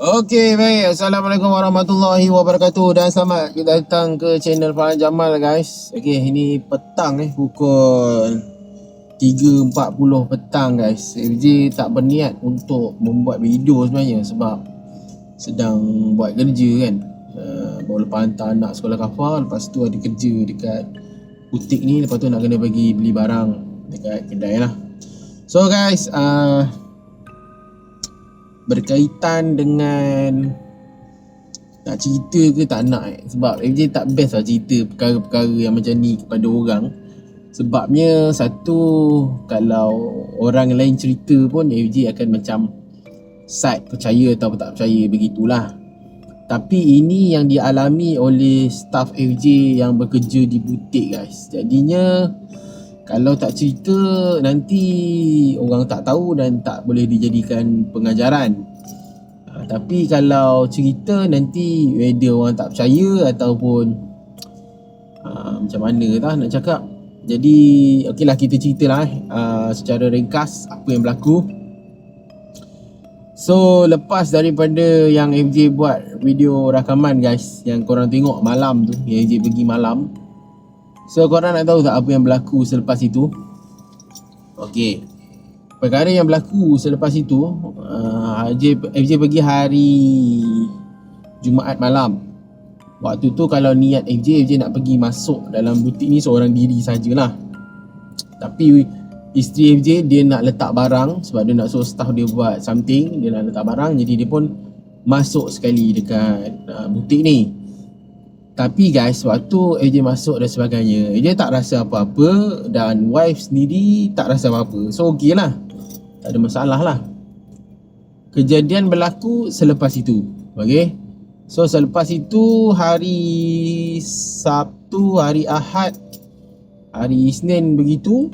Okey, baik. Assalamualaikum warahmatullahi wabarakatuh dan selamat kita datang ke channel Farhan Jamal guys. Okey, ini petang eh pukul 3.40 petang guys. FJ tak berniat untuk membuat video sebenarnya sebab sedang buat kerja kan. Uh, baru lepas hantar anak sekolah kafar, lepas tu ada kerja dekat butik ni, lepas tu nak kena bagi beli barang dekat kedai lah. So guys, uh, berkaitan dengan nak cerita ke tak nak eh? sebab FJ tak best lah cerita perkara-perkara yang macam ni kepada orang. Sebabnya satu kalau orang lain cerita pun FJ akan macam side percaya atau tak percaya begitulah. Tapi ini yang dialami oleh staff FJ yang bekerja di butik guys. Jadinya kalau tak cerita nanti orang tak tahu dan tak boleh dijadikan pengajaran. Ha, tapi kalau cerita nanti whether orang tak percaya ataupun ha, macam mana tah nak cakap. Jadi okeylah kita ceritalah eh, uh, secara ringkas apa yang berlaku. So lepas daripada yang MJ buat video rakaman guys Yang korang tengok malam tu Yang MJ pergi malam So korang nak tahu tak apa yang berlaku selepas itu? Okey. Perkara yang berlaku selepas itu, uh, FJ, FJ pergi hari Jumaat malam. Waktu tu kalau niat FJ, FJ nak pergi masuk dalam butik ni seorang diri sajalah. Tapi isteri FJ dia nak letak barang sebab dia nak suruh staff dia buat something, dia nak letak barang jadi dia pun masuk sekali dekat uh, butik ni. Tapi guys, waktu AJ masuk dan sebagainya, AJ tak rasa apa-apa dan wife sendiri tak rasa apa-apa. So okey lah. Tak ada masalah lah. Kejadian berlaku selepas itu. Okay. So selepas itu hari Sabtu, hari Ahad, hari Isnin begitu.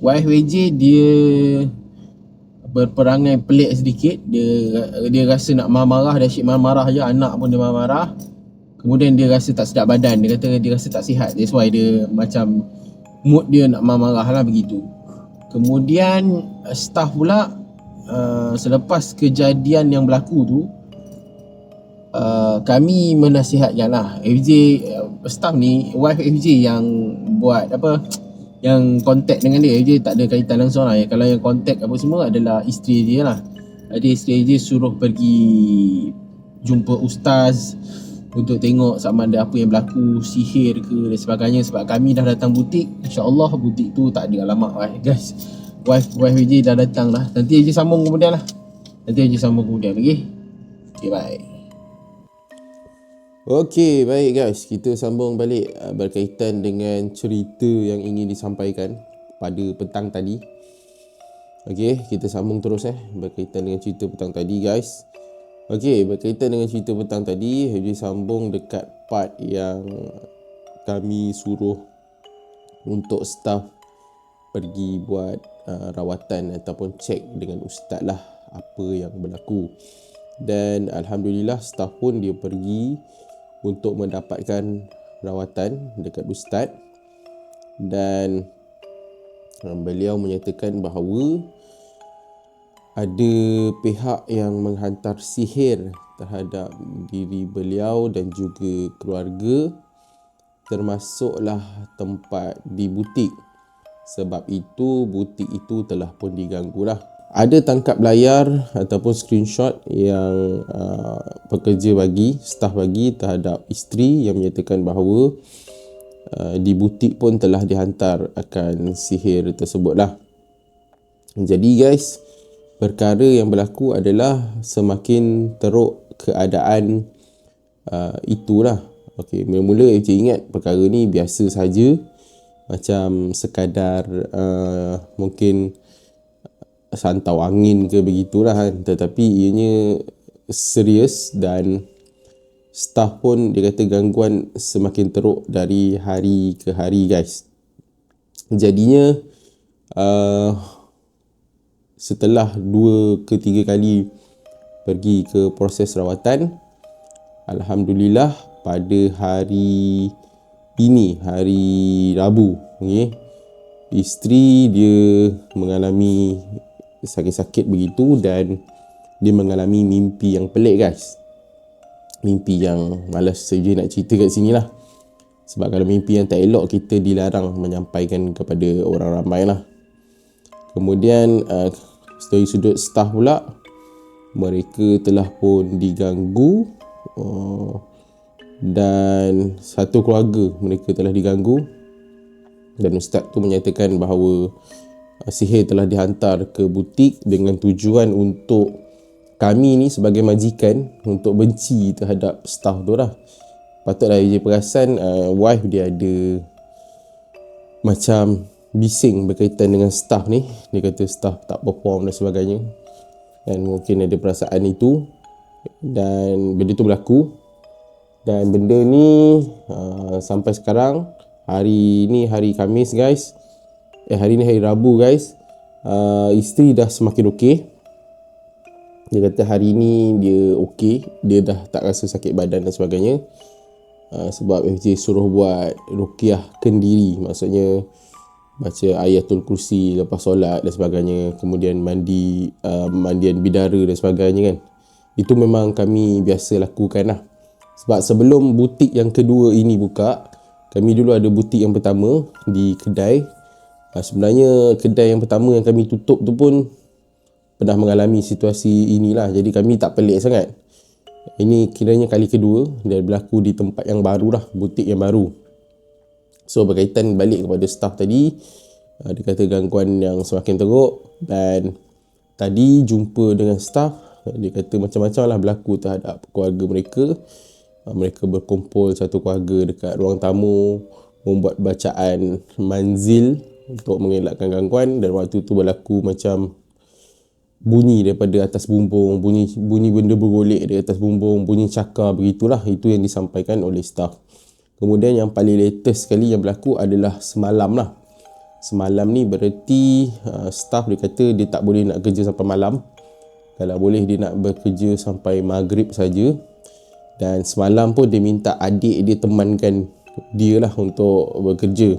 Wife AJ dia berperangai pelik sedikit. Dia dia rasa nak marah-marah, dia asyik marah-marah je. Anak pun dia marah-marah. Kemudian dia rasa tak sedap badan Dia kata dia rasa tak sihat. That's why dia macam Mood dia nak marah-marah lah begitu. Kemudian Staff pula uh, Selepas kejadian yang berlaku tu uh, Kami menasihatkan lah. FJ uh, Staff ni Wife FJ yang Buat apa Yang kontak dengan dia. FJ tak ada kaitan langsung lah. Kalau yang kontak apa semua adalah Isteri dia lah. Jadi isteri dia suruh pergi Jumpa ustaz untuk tengok sama ada apa yang berlaku sihir ke dan sebagainya sebab kami dah datang butik insyaallah butik tu tak ada alamat lah guys wife wife AJ dah datang lah nanti AJ sambung kemudian lah nanti AJ sambung kemudian okay okay bye Okey, baik guys. Kita sambung balik uh, berkaitan dengan cerita yang ingin disampaikan pada petang tadi. Okey, kita sambung terus eh berkaitan dengan cerita petang tadi guys. Okey, berkaitan dengan cerita petang tadi, Haji sambung dekat part yang kami suruh untuk staff pergi buat uh, rawatan ataupun cek dengan ustaz lah apa yang berlaku. Dan alhamdulillah staff pun dia pergi untuk mendapatkan rawatan dekat ustaz dan uh, beliau menyatakan bahawa ada pihak yang menghantar sihir terhadap diri beliau dan juga keluarga termasuklah tempat di butik. Sebab itu butik itu telah pun diganggu lah. Ada tangkap layar ataupun screenshot yang uh, pekerja bagi staff bagi terhadap isteri yang menyatakan bahawa uh, di butik pun telah dihantar akan sihir tersebut lah. Jadi guys perkara yang berlaku adalah semakin teruk keadaan uh, itulah. Okey, mula-mula saya ingat perkara ni biasa saja macam sekadar uh, mungkin santau angin ke begitulah kan. Tetapi ianya serius dan staff pun dia kata gangguan semakin teruk dari hari ke hari guys. Jadinya uh, setelah dua ke tiga kali pergi ke proses rawatan Alhamdulillah pada hari ini hari Rabu okay, isteri dia mengalami sakit-sakit begitu dan dia mengalami mimpi yang pelik guys. Mimpi yang malas saya nak cerita kat sini lah sebab kalau mimpi yang tak elok kita dilarang menyampaikan kepada orang ramai lah. Kemudian uh, dari sudut staff pula mereka telah pun diganggu uh, dan satu keluarga mereka telah diganggu. Dan ustaz tu menyatakan bahawa uh, sihir telah dihantar ke butik dengan tujuan untuk kami ni sebagai majikan untuk benci terhadap staff tu lah. Patutlah dia perasan uh, wife dia ada macam bising berkaitan dengan staff ni. Dia kata staff tak perform dan sebagainya. Dan mungkin ada perasaan itu. Dan benda tu berlaku. Dan benda ni uh, sampai sekarang hari ni hari Khamis guys. Eh hari ni hari Rabu guys. Uh, isteri dah semakin okey. Dia kata hari ni dia okey. Dia dah tak rasa sakit badan dan sebagainya. Uh, sebab FJ suruh buat rukiah kendiri. Maksudnya baca ayatul kursi lepas solat dan sebagainya. Kemudian mandi uh, mandian bidara dan sebagainya kan. Itu memang kami biasa lakukan lah. Sebab sebelum butik yang kedua ini buka kami dulu ada butik yang pertama di kedai. Uh, sebenarnya kedai yang pertama yang kami tutup tu pun pernah mengalami situasi inilah. Jadi kami tak pelik sangat. Ini kiranya kali kedua dan berlaku di tempat yang baru lah butik yang baru So berkaitan balik kepada staff tadi uh, Dia kata gangguan yang semakin teruk Dan tadi jumpa dengan staff Dia kata macam-macam lah berlaku terhadap keluarga mereka. Uh, Mereka berkumpul satu keluarga dekat ruang tamu Membuat bacaan manzil Untuk mengelakkan gangguan Dan waktu tu berlaku macam bunyi daripada atas bumbung bunyi bunyi benda bergolek di atas bumbung bunyi cakar begitulah. Itu yang disampaikan oleh staff Kemudian yang paling latest sekali yang berlaku adalah semalam lah. Semalam ni bererti uh, staff dia kata dia tak boleh nak kerja sampai malam. Kalau boleh dia nak bekerja sampai maghrib saja. Dan semalam pun dia minta adik dia temankan dia lah untuk bekerja.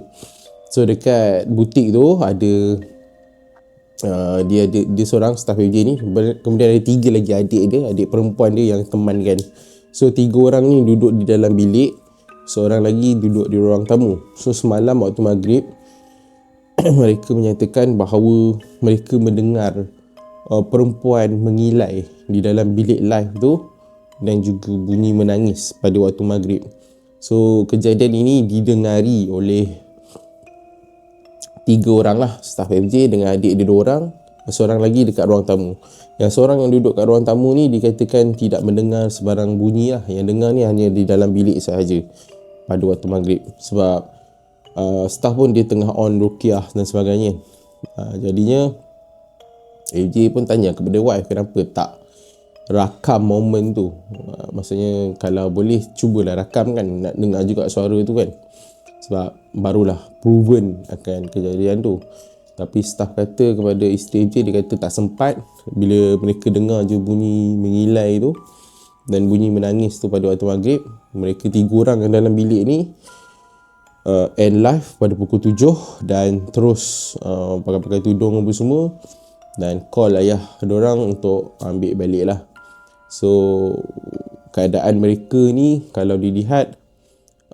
So dekat butik tu ada uh, dia ada dia seorang staff AJ ni. Kemudian ada tiga lagi adik dia, adik perempuan dia yang temankan. So tiga orang ni duduk di dalam bilik seorang lagi duduk di ruang tamu. So semalam waktu maghrib mereka menyatakan bahawa mereka mendengar uh, perempuan mengilai di dalam bilik live tu dan juga bunyi menangis pada waktu maghrib. So kejadian ini didengari oleh tiga orang lah staff FJ dengan adik dia dua orang seorang lagi dekat ruang tamu yang seorang yang duduk kat ruang tamu ni dikatakan tidak mendengar sebarang bunyi lah yang dengar ni hanya di dalam bilik sahaja pada waktu maghrib. Sebab uh, staff pun dia tengah on rukiah dan sebagainya. Uh, jadinya AJ pun tanya kepada wife kenapa tak rakam momen tu? Uh, maksudnya kalau boleh cubalah rakam kan. Nak dengar juga suara tu kan. Sebab barulah proven akan kejadian tu. Tapi staff kata kepada isteri AJ dia kata tak sempat. Bila mereka dengar je bunyi mengilai tu dan bunyi menangis tu pada waktu maghrib mereka tiga orang yang dalam bilik ni uh, end live pada pukul tujuh dan terus uh, pakai-pakai tudung apa semua. Dan call ayah orang untuk ambil balik lah. So keadaan mereka ni kalau dilihat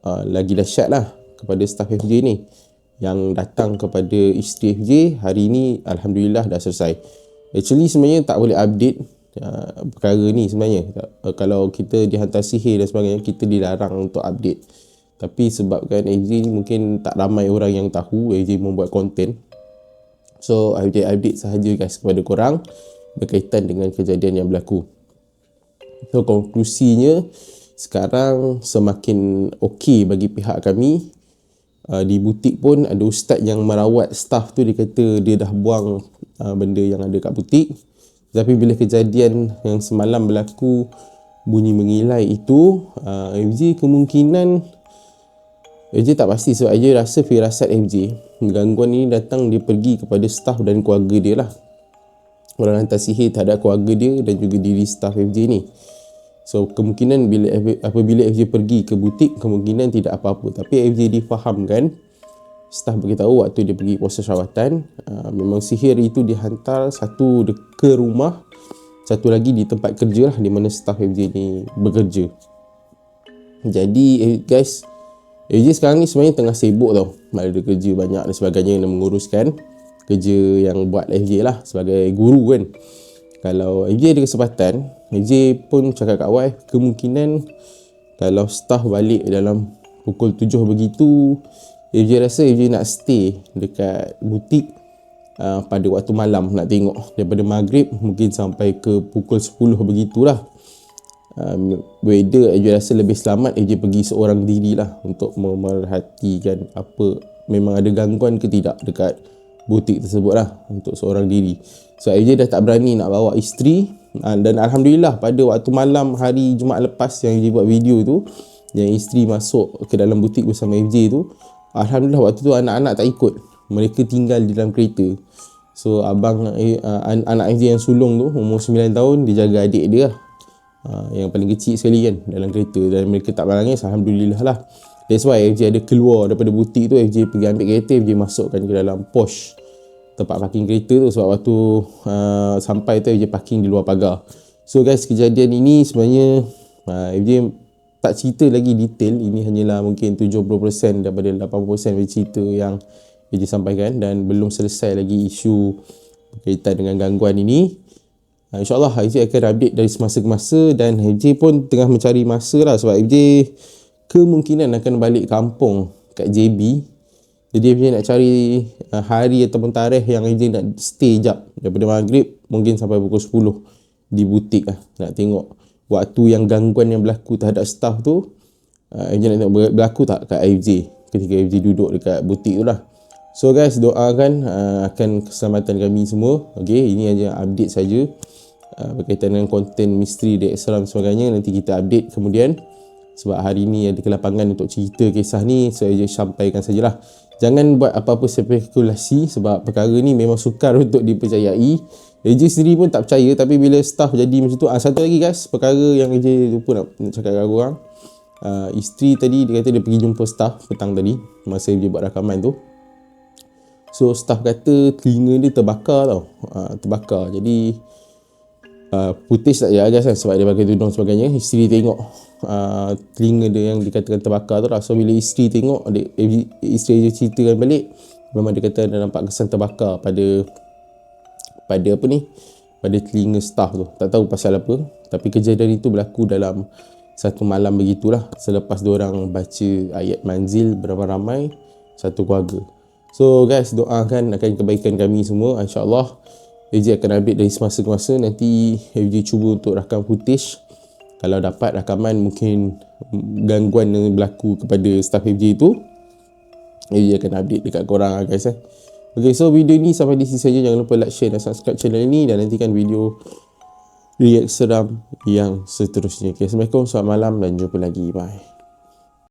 uh, lagi dahsyat lah kepada staff FJ ni yang datang kepada isteri FJ hari ni Alhamdulillah dah selesai. Actually sebenarnya tak boleh update uh, perkara ni sebenarnya. Uh, kalau kita dihantar sihir dan sebagainya kita dilarang untuk update. Tapi sebabkan AJ ni mungkin tak ramai orang yang tahu AJ membuat konten so AJ update sahaja guys kepada korang berkaitan dengan kejadian yang berlaku. So konklusinya sekarang semakin okey bagi pihak kami. Uh, di butik pun ada ustaz yang merawat staff tu. Dia kata dia dah buang uh, benda yang ada kat butik tapi bila kejadian yang semalam berlaku bunyi mengilai itu uh, FJ kemungkinan FJ tak pasti sebab so, rasa firasat FJ gangguan ini datang dia pergi kepada staff dan keluarga dia lah. Orang hantar sihir terhadap keluarga dia dan juga diri staff FJ ni. So kemungkinan bila apabila FJ pergi ke butik kemungkinan tidak apa-apa. Tapi FJ difahamkan staff beritahu waktu dia pergi proses rawatan uh, memang sihir itu dihantar satu ke rumah satu lagi di tempat kerja lah di mana staff FJ ni bekerja. Jadi eh, guys FJ sekarang ni sebenarnya tengah sibuk tau. Ada kerja banyak dan sebagainya yang menguruskan kerja yang buat FJ lah sebagai guru kan. Kalau FJ ada kesempatan FJ pun cakap kat awal kemungkinan kalau staff balik dalam pukul 7 begitu FJ rasa FJ nak stay dekat butik uh, pada waktu malam nak tengok. Daripada maghrib mungkin sampai ke pukul 10 begitulah. Um, weather AJ rasa lebih selamat AJ pergi seorang diri lah untuk memerhatikan apa memang ada gangguan ke tidak dekat butik tersebut lah untuk seorang diri. So AJ dah tak berani nak bawa isteri. Uh, dan Alhamdulillah pada waktu malam hari Jumaat lepas yang AJ buat video tu yang isteri masuk ke dalam butik bersama FJ tu Alhamdulillah waktu tu anak-anak tak ikut. Mereka tinggal di dalam kereta. So abang uh, anak FJ yang sulung tu umur 9 tahun dia jaga adik dia lah. Uh, yang paling kecil sekali kan dalam kereta. Dan mereka tak menangis Alhamdulillah lah. That's why FJ ada keluar daripada butik tu. FJ pergi ambil kereta FJ masukkan ke dalam Porsche tempat parking kereta tu. Sebab waktu uh, sampai tu FJ parking di luar pagar. So guys kejadian ini sebenarnya uh, FJ tak cerita lagi detail. Ini hanyalah mungkin 70% daripada 80% dari cerita yang dia sampaikan dan belum selesai lagi isu berkaitan dengan gangguan ini. Uh, InsyaAllah FJ akan update dari semasa ke masa dan FJ pun tengah mencari masa lah. Sebab FJ kemungkinan akan balik kampung kat JB jadi FJ nak cari uh, hari ataupun tarikh yang FJ nak stay jap daripada maghrib mungkin sampai pukul 10 di butik lah. Nak tengok waktu yang gangguan yang berlaku terhadap staff tu uh, FJ nak tengok berlaku tak kat FJ ketika FJ duduk dekat butik tu lah. So guys doakan uh, akan keselamatan kami semua. Ok ini hanya update saja uh, berkaitan dengan konten misteri di Islam sebagainya. Nanti kita update kemudian. Sebab hari ni ada kelapangan untuk cerita kisah ni so FJ sampaikan sajalah. Jangan buat apa-apa spekulasi sebab perkara ni memang sukar untuk dipercayai AJ sendiri pun tak percaya tapi bila staff jadi macam tu ah, satu lagi guys perkara yang AJ lupa nak, nak cakap dengan korang uh, isteri tadi dia kata dia pergi jumpa staff petang tadi masa dia buat rakaman tu. So staff kata telinga dia terbakar tau. Uh, terbakar. Jadi uh, putih tak guys kan sebab dia pakai tudung sebagainya. Isteri tengok uh, telinga dia yang dikatakan terbakar tu lah. So bila isteri tengok dia, isteri dia ceritakan balik memang dia kata dia nampak kesan terbakar pada pada apa ni pada telinga staff tu. Tak tahu pasal apa tapi kejadian itu berlaku dalam satu malam begitulah. Selepas orang baca ayat manzil beramai-ramai satu keluarga. So guys doakan akan kebaikan kami semua insyaAllah. AJ akan update dari semasa ke masa nanti AJ cuba untuk rakam footage. Kalau dapat rakaman mungkin gangguan yang berlaku kepada staff FJ itu AJ akan update dekat korang guys eh Okay, so video ni sampai di sini saja. Jangan lupa like, share dan subscribe channel ini dan nantikan video react seram yang seterusnya. Okay, Assalamualaikum, selamat malam dan jumpa lagi. Bye.